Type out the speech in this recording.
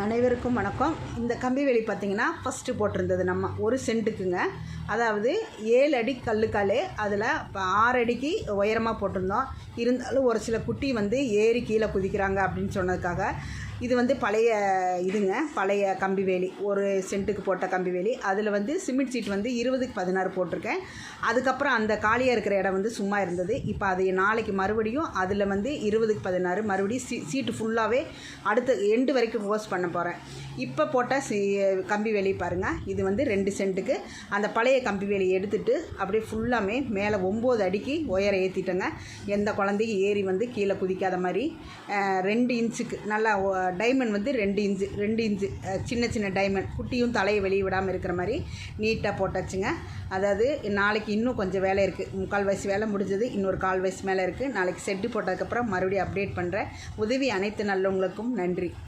அனைவருக்கும் வணக்கம். இந்த கம்பி வேலி பார்த்தீங்கன்னா ஃபஸ்ட்டு போட்டிருந்தது நம்ம. ஒரு சென்ட்டுக்குங்க. அதாவது ஏழு அடி கல்லுக்காலே அதில் இப்போ ஆறு அடிக்கு உயரமாக போட்டிருந்தோம். இருந்தாலும் ஒரு சில குட்டி வந்து ஏறி கீழே குதிக்கிறாங்க அப்படின்னு சொன்னதுக்காக இது வந்து பழைய இதுங்க பழைய கம்பி வேலி. ஒரு சென்ட்டுக்கு போட்ட கம்பி வேலி. அதில் வந்து சிமெண்ட் சீட் வந்து இருபதுக்கு பதினாறு போட்டிருக்கேன். அதுக்கப்புறம் அந்த காலியாக இருக்கிற இடம் வந்து சும்மா இருந்தது. இப்போ அது நாளைக்கு மறுபடியும் அதில் வந்து இருபதுக்கு பதினாறு மறுபடியும் சீ சீட்டு ஃபுல்லாகவே அடுத்த எண்டு வரைக்கும் ஹோஸ் பண்ண போகிறேன் இப்போ போட்ட சி கம்பி வேலி பாருங்கள் இது வந்து ரெண்டு சென்ட்டுக்கு. அந்த பழைய கம்பி வேலி எடுத்துட்டு அப்படியே ஃபுல்லாமே மேலே ஒம்பது அடிக்கு ஒயரை ஏற்றிட்டேங்க எந்த குழந்தையும் ஏறி வந்து கீழே குதிக்காத மாதிரி ரெண்டு இன்ச்சுக்கு நல்லா டைமண்ட் வந்து ரெண்டு இன்ச்சு ரெண்டு இன்ச்சு சின்ன சின்ன டைமண்ட் குட்டியும் தலையை வெளியே விடாமல் இருக்கிற மாதிரி நீட்டாக போட்டாச்சுங்க. அதாவது நாளைக்கு இன்னும் கொஞ்சம் வேலை இருக்குது முக்கால் வயசு வேலை முடிஞ்சது இன்னொரு கால் வயசு மேலே இருக்குது நாளைக்கு செட்டு போட்டதுக்கப்புறம் மறுபடியும் அப்டேட் பண்ணுறேன் உதவி அனைத்து நல்லவங்களுக்கும் நன்றி.